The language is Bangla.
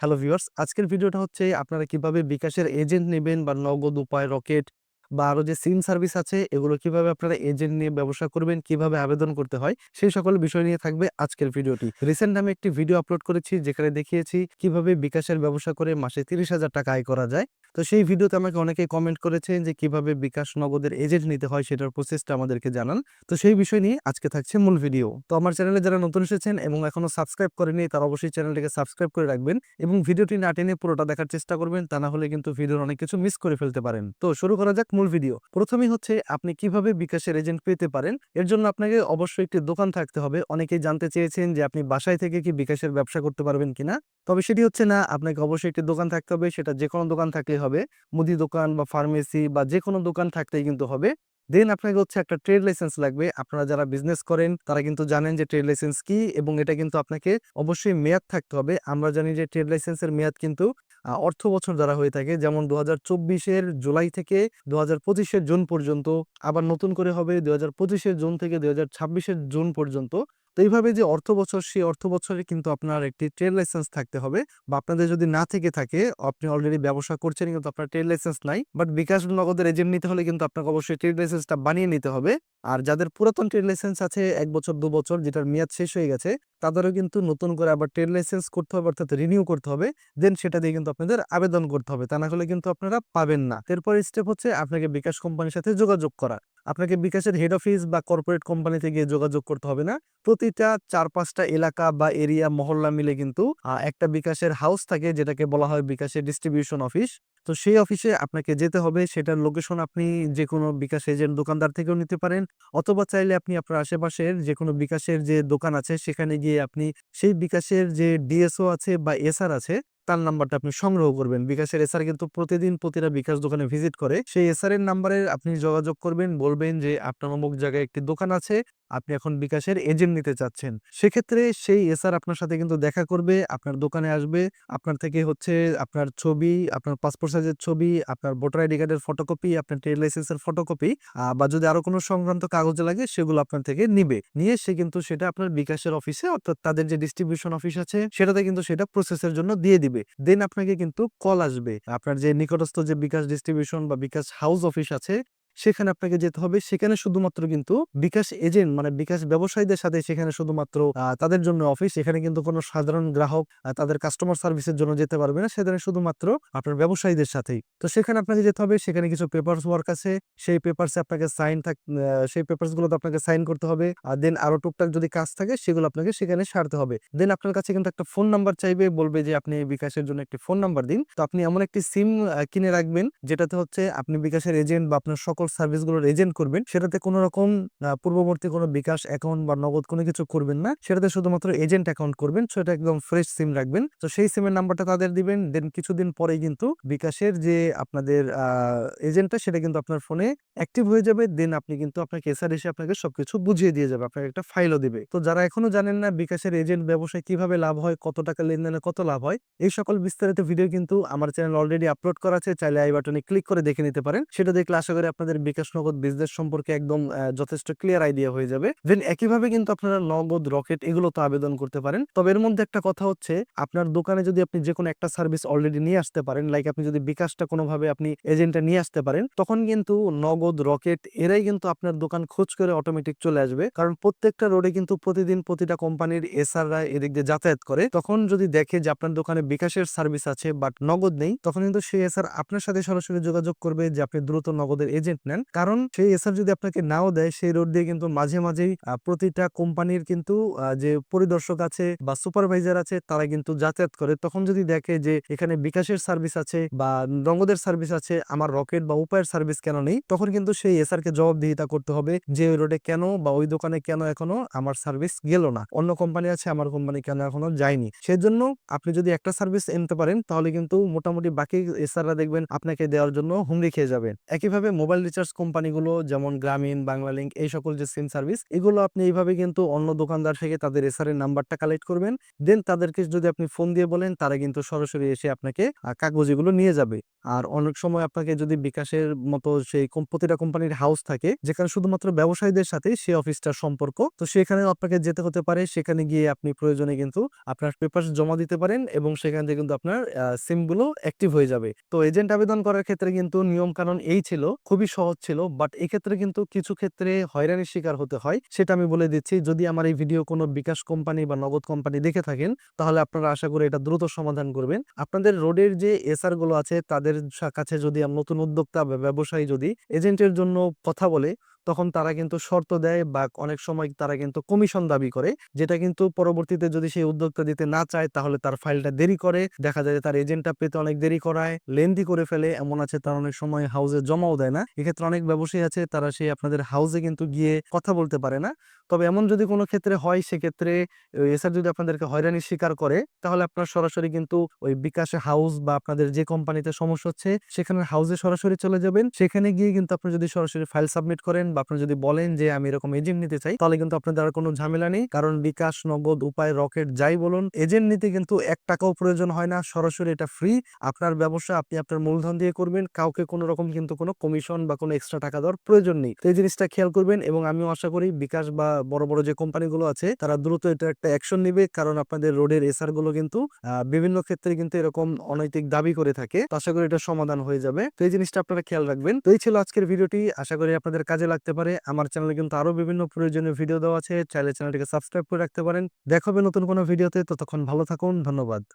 হ্যালো ভিউয়ার্স, আজকের ভিডিওটা হচ্ছে আপনারা কীভাবে বিকাশের এজেন্ট নেবেন বা নগদ উপায়, রকেট বা আরও যে সিম সার্ভিস আছে, এগুলো কীভাবে আপনারা এজেন্ট নিয়ে ব্যবসা করবেন, কীভাবে আবেদন করতে হয়, সেই সকল বিষয় নিয়ে থাকবে আজকের ভিডিওটি। রিসেন্ট আমি একটি ভিডিও আপলোড করেছি, যেখানে দেখিয়েছি কীভাবে বিকাশের ব্যবসা করে মাসে তিরিশ হাজার টাকা আয় করা যায়। তো সেই ভিডিওতে আমাকে অনেকেই কমেন্ট করেছেন যে, কীভাবে বিকাশ নগদের এজেন্ট নিতে হয় সেটার প্রসেসটা আমাদেরকে জানান। তো সেই বিষয় নিয়ে আজকে থাকছে মূল ভিডিও তো আমার চ্যানেলে যারা নতুন এসেছেন এবং এখনও সাবস্ক্রাইব করেনি তারা অবশ্যই চ্যানেলটিকে সাবস্ক্রাইব করে রাখবেন এবং ভিডিওটি না টেনে পুরোটা দেখার চেষ্টা করবেন, তা না হলে কিন্তু ভিডিওর অনেক কিছু মিস করে ফেলতে পারেন। তো শুরু করা যাক মূল ভিডিও প্রথমেই হচ্ছে, আপনি কীভাবে বিকাশের এজেন্ট পেতে পারেন? এর জন্য আপনাকে অবশ্যই একটি দোকান থাকতে হবে। অনেকেই জানতে চেয়েছেন যে, আপনি বাসায় থেকে কি বিকাশের ব্যবসা করতে পারবেন কিনা? তবে সেটি হচ্ছে না, আপনাকে অবশ্যই একটি দোকান থাকতে হবে। সেটা যে কোনো দোকান থাকলেই হবে। মুদি দোকান বা ফার্মেসি বা যে কোনো দোকান থাকতেই কিন্তু হবে। দেন আপনাকে হচ্ছে একটা ট্রেড লাইসেন্স লাগবে। আপনারা যারা বিজনেস করেন, তারা কিন্তু জানেন যে ট্রেড লাইসেন্স কি এবং এটা কিন্তু আপনাকে অবশ্যই মেয়াদ থাকতে হবে। আমরা জানি যে ট্রেড লাইসেন্সের মেয়াদ কিন্তু অর্থ বছর দ্বারা হয়ে থাকে, যেমন দু হাজার চব্বিশের জুলাই থেকে দু হাজার পঁচিশের জুন পর্যন্ত, আবার নতুন করে হবে দু হাজার পঁচিশের জুন থেকে দু হাজার ছাব্বিশের জুন পর্যন্ত। তো এইভাবে যে অর্থ বছর, সেই অর্থ বছরে কিন্তু আপনার একটি ট্রেড লাইসেন্স থাকতে হবে। বা আপনাদের যদি না থেকে থাকে, আপনি অলরেডি ব্যবসা করছেন কিন্তু আপনার ট্রেড লাইসেন্স নাই। বাট বিকাশ নগদের এজেন্ট নিতে হলে কিন্তু আপনাকে অবশ্যই ট্রেড লাইসেন্সটা বানিয়ে নিতে হবে। আর যাদের পুরাতন ট্রেড লাইসেন্স আছে, এক বছর, দু বছর, যেটার মেয়াদ শেষ হয়ে গেছে, তাদেরও কিন্তু নতুন করে আবার ট্রেড লাইসেন্স করতে হবে, অর্থাৎ রিনিউ করতে হবে। দেন সেটা দিয়ে কিন্তু আপনাদের আবেদন করতে হবে। তা না হলে কিন্তু আপনারা পাবেন না। এরপর স্টেপ হচ্ছে আপনাকে বিকাশ কোম্পানির সাথে যোগাযোগ করা। আপনাকে বিকাশের হেড অফিস বা কর্পোরেট কোম্পানিতে গিয়ে যোগাযোগ করতে হবে না। প্রতিটা চার পাঁচটা এলাকা বা এরিয়া মহল্লা মিলে কিন্তু একটা বিকাশের হাউস থাকে যেটাকে বলা হয় বিকাশের ডিস্ট্রিবিউশন অফিস তো সেই অফিসে আপনাকে যেতে হবে, সেটার লোকেশন আপনি যে কোনো বিকাশ এজেন্ট দোকানদার থেকেও নিতে পারেন। অথবা চাইলে আপনি আপনার আশেপাশের যে কোনো বিকাশের যে দোকান আছে, সেখানে গিয়ে আপনি সেই বিকাশের যে ডিএসও আছে বা এসআর আছে তার নাম্বারটা আপনি সংগ্রহ করবেন। বিকাশের এসআর কিন্তু প্রতিদিন প্রতিটা বিকাশ দোকানে ভিজিট করে। সেই এসআর এর নাম্বারে আপনি যোগাযোগ করবেন, বলবেন যে আপনার অমুক জায়গায় একটি দোকান আছে। আপনি এখন বিকাশের এজেন্ট নিতে চাচ্ছেন। সেক্ষেত্রে সেই এসআর আপনার সাথে কিন্তু দেখা করবে, আপনার দোকানে আসবে, আপনার থেকে হচ্ছে আপনার ছবি, আপনার পাসপোর্ট সাইজের ছবি, আপনার ভোটার আইডি কার্ডের ফটোকপি আপনার ট্রেড লাইসেন্সের ফটোকপি বা যদি আরও কোনো সংক্রান্ত কাগজ লাগে, সেগুলো আপনার থেকে নিবে। নিয়ে সে কিন্তু সেটা আপনার বিকাশের অফিসে অর্থাৎ তাদের যে ডিস্ট্রিবিউশন অফিস আছে, সেটাতে কিন্তু সেটা প্রসেসের জন্য দিয়ে দিবে। দেন আপনাকে কিন্তু কল আসবে। আপনার যে নিকটস্থ যে বিকাশ ডিস্ট্রিবিউশন বা বিকাশ হাউস অফিস আছে সেখানে আপনাকে যেতে হবে। সেখানে শুধুমাত্র কিন্তু বিকাশ এজেন্ট মানে বিকাশ ব্যবসায়ীদের সাথে সেখানে শুধুমাত্র তাদের জন্য অফিস এখানে কিন্তু কোনো সাধারণ গ্রাহক তাদের কাস্টমার সার্ভিসের জন্য যেতে পারবে না। সেখানে শুধুমাত্র আপনার ব্যবসায়ীদের সাথেই। তো সেখানে আপনাকে যেতে হবে। সেখানে কিছু পেপারস ওয়ার্ক আছে। সেই পেপারসে আপনাকে সাইন থাক সেই পেপারস গুলোতে আপনাকে সাইন করতে হবে। আর দেন আরও টুকটাক যদি কাজ থাকে, সেগুলো আপনাকে সেখানে সারতে হবে। দেন আপনার কাছে কিন্তু একটা ফোন নাম্বার চাইবে, বলবে যে, আপনি বিকাশের জন্য একটি ফোন নাম্বার দিন। তো আপনি এমন একটি সিম কিনে রাখবেন, যেটাতে হচ্ছে আপনি বিকাশের এজেন্ট বা আপনার সকল সার্ভিসগুলোর এজেন্ট করবেন, সেটাতে কোনো রকম পূর্ববর্তী কোনো বিকাশ অ্যাকাউন্ট বা নগদ কোনো কিছু করবেন না। সেটাতে শুধুমাত্র এজেন্ট অ্যাকাউন্ট করবেন সেটা একদম ফ্রেশ সিম রাখবেন। তো সেই সিমের নাম্বারটা তাদের দিবেন দেন কিছুদিন পরেই কিন্তু বিকাশের যে আপনাদের এজেন্টটা সেটা কিন্তু আপনার ফোনে অ্যাক্টিভ হয়ে যাবে দেন আপনি কিন্তু আপনাকে এসআর এসে আপনাকে সবকিছু বুঝিয়ে দিয়ে যাবে, আপনাকে একটা ফাইলও দিবে। তো যারা এখনও জানেন না বিকাশের এজেন্ট ব্যবসায় কীভাবে লাভ হয়, কত টাকা লেনদেনে কত লাভ হয়, এই সকল বিস্তারিত ভিডিও কিন্তু আমার চ্যানেল অলরেডি আপলোড করা আছে, চাইলে আই বাটনে ক্লিক করে দেখে নিতে পারেন। সেটা দেখলে আশা করি আপনাদের বিকাশ নগদ বিজনেস সম্পর্কে একদম যথেষ্ট ক্লিয়ার আইডিয়া হয়ে যাবে। দেন একইভাবে কিন্তু আপনারা নগদ, রকেট এগুলো তো আবেদন করতে পারেন। তবে এর মধ্যে একটা কথা হচ্ছে, আপনার দোকানে যদি আপনি যে কোনো একটা সার্ভিস অলরেডি নিয়ে আসতে পারেন লাইক আপনি যদি বিকাশটা কোনোভাবে আপনি এজেন্টটা নিয়ে আসতে পারেন, তখন কিন্তু নগদ, রকেট এরাই কিন্তু আপনার দোকান খোঁজ করে অটোমেটিক চলে আসবে। কারণ প্রত্যেকটা রোডে কিন্তু প্রতিদিন প্রতিটা কোম্পানির এসআররা এদিক দিয়ে যাতায়াত করে। তখন যদি দেখে যে আপনার দোকানে বিকাশের সার্ভিস আছে বাট নগদ নেই, তখন কিন্তু সেই এসআর আপনার সাথে সরাসরি যোগাযোগ করবে যে আপনি দ্রুত নগদের এজেন্ট নেন। কারণ সেই এসআর যদি আপনাকে নাও দেয়, সেই রোড দিয়ে কিন্তু মাঝে মাঝেই প্রতিটা কোম্পানির কিন্তু যে পরিদর্শক আছে বা সুপারভাইজার আছে, তারা কিন্তু যাতায়াত করে। তখন যদি দেখে যে এখানে বিকাশের সার্ভিস আছে বা নগদের সার্ভিস আছে, আমার রকেট বা উপায়ের সার্ভিস কেন নেই? তখন কিন্তু সেই এসআর কে জবাবদিহিতা করতে হবে যে ওই রোডে কেন বা ওই দোকানে কেন এখনও আমার সার্ভিস গেল না। অন্য কোম্পানি আছে, আমার কোম্পানি কেন এখনও যায়নি। সেজন্য আপনি যদি একটা সার্ভিস এনতে পারেন, তাহলে কিন্তু মোটামুটি বাকি এসআররা দেখবেন আপনাকে দেওয়ার জন্য হুমড়ি খেয়ে যাবেন একইভাবে মোবাইল রিচার্জ কোম্পানিগুলো যেমন গ্রামীণ, বাংলালিংক এই সকল যে সিম সার্ভিস এগুলো আপনি এইভাবে কিন্তু অন্য দোকানদার থেকে তাদের এসআর এর নাম্বারটা কালেক্ট করবেন। দেন তাদেরকে যদি আপনি ফোন দিয়ে বলেন তারা কিন্তু সরাসরি এসে আপনাকে কাগজ এগুলো নিয়ে যাবে। আর অনেক সময় আপনাকে যদি বিকাশের মতো সেই প্রতিটা কোম্পানির হাউস থাকে যেখানে শুধুমাত্র ব্যবসায়ীদের সাথেই সেই অফিসটার সম্পর্ক। তো সেখানে আপনাকে যেতে হতে পারে। সেখানে গিয়ে আপনি প্রয়োজনে কিন্তু আপনার পেপার জমা দিতে পারেন এবং সেখান থেকে কিন্তু আপনার সিমগুলো অ্যাক্টিভ হয়ে যাবে। তো এজেন্ট আবেদন করার ক্ষেত্রে কিন্তু নিয়মকানুন এই ছিল, খুবই সহজ ছিল। বাট এক্ষেত্রে কিন্তু কিছু ক্ষেত্রে হয়রানির শিকার হতে হয়। সেটা আমি বলে দিচ্ছি। যদি আমার এই ভিডিও কোনো বিকাশ কোম্পানি বা নগদ কোম্পানি দেখে থাকেন, তাহলে আপনারা আশা করি এটা দ্রুত সমাধান করবেন। আপনাদের রোডের যে এসআরগুলো আছে, তাদের কাছে যদি নতুন উদ্যোক্তা বা ব্যবসায়ী যদি এজেন্টের জন্য কথা বলে তখন তারা কিন্তু শর্ত দেয় বা অনেক সময় তারা কিন্তু কমিশন দাবি করে। যেটা কিন্তু পরবর্তীতে যদি সেই উদ্যোক্তা দিতে না চায় তাহলে তার ফাইলটা দেরি করে। দেখা যায় তার এজেন্টটা পেতে অনেক দেরি করায়, লেংথি করে ফেলে। এমন আছে তার অনেক সময় হাউসে জমাও দেয় না। এক্ষেত্রে অনেক ব্যবসায়ী আছে তারা সেই আপনাদের হাউসে কিন্তু গিয়ে কথা বলতে পারে না। তবে এমন যদি কোনো ক্ষেত্রে হয় সেক্ষেত্রে এসআর যদি আপনাদেরকে হয়রানির শিকার করে তাহলে আপনার সরাসরি কিন্তু ওই বিকাশে হাউস বা আপনাদের যে কোম্পানিতে সমস্যা হচ্ছে সেখানের হাউসে সরাসরি চলে যাবেন। সেখানে গিয়ে কিন্তু আপনি যদি সরাসরি ফাইল সাবমিট করেন বা আপনি যদি বলেন যে আমি এরকম এজেন্ট নিতে চাই তাহলে কিন্তু আপনাদের আর কোনো ঝামেলা নেই। কারণ বিকাশ, নগদ, উপায়, রকেট যাই বলুন এজেন্ট নিতে কিন্তু এক টাকাও প্রয়োজন হয় না। সরাসরি এটা ফ্রি। আপনার ব্যবসা আপনি আপনার মূলধন দিয়ে করবেন। কাউকে কোনো রকম কিন্তু কোনো কমিশন বা কোনো এক্সট্রা টাকা দেওয়ার প্রয়োজন নেই। তো এই জিনিসটা খেয়াল করবেন এবং আমিও আশা করি বিকাশ বা বড়, বড় যে কোম্পানিগুলো আছে তারা দ্রুত এটা একটা অ্যাকশন নিবে। কারণ আপনাদের রোডের এসআরগুলো কিন্তু বিভিন্ন ক্ষেত্রে কিন্তু এরকম অনৈতিক দাবি করে থাকে। তো আশা করি এটা সমাধান হয়ে যাবে। তো এই জিনিসটা আপনারা খেয়াল রাখবেন। তো এই ছিল আজকের ভিডিওটি। আশা করি আপনাদের কাজে লাগতে পারে। আমার চ্যানেলে কিন্তু আরও বিভিন্ন প্রয়োজনীয় ভিডিও দেওয়া আছে। চাইলে চ্যানেলটিকে সাবস্ক্রাইব করে রাখতে পারেন। দেখাবে নতুন কোনো ভিডিওতে। ততক্ষণ ভালো থাকুন। ধন্যবাদ।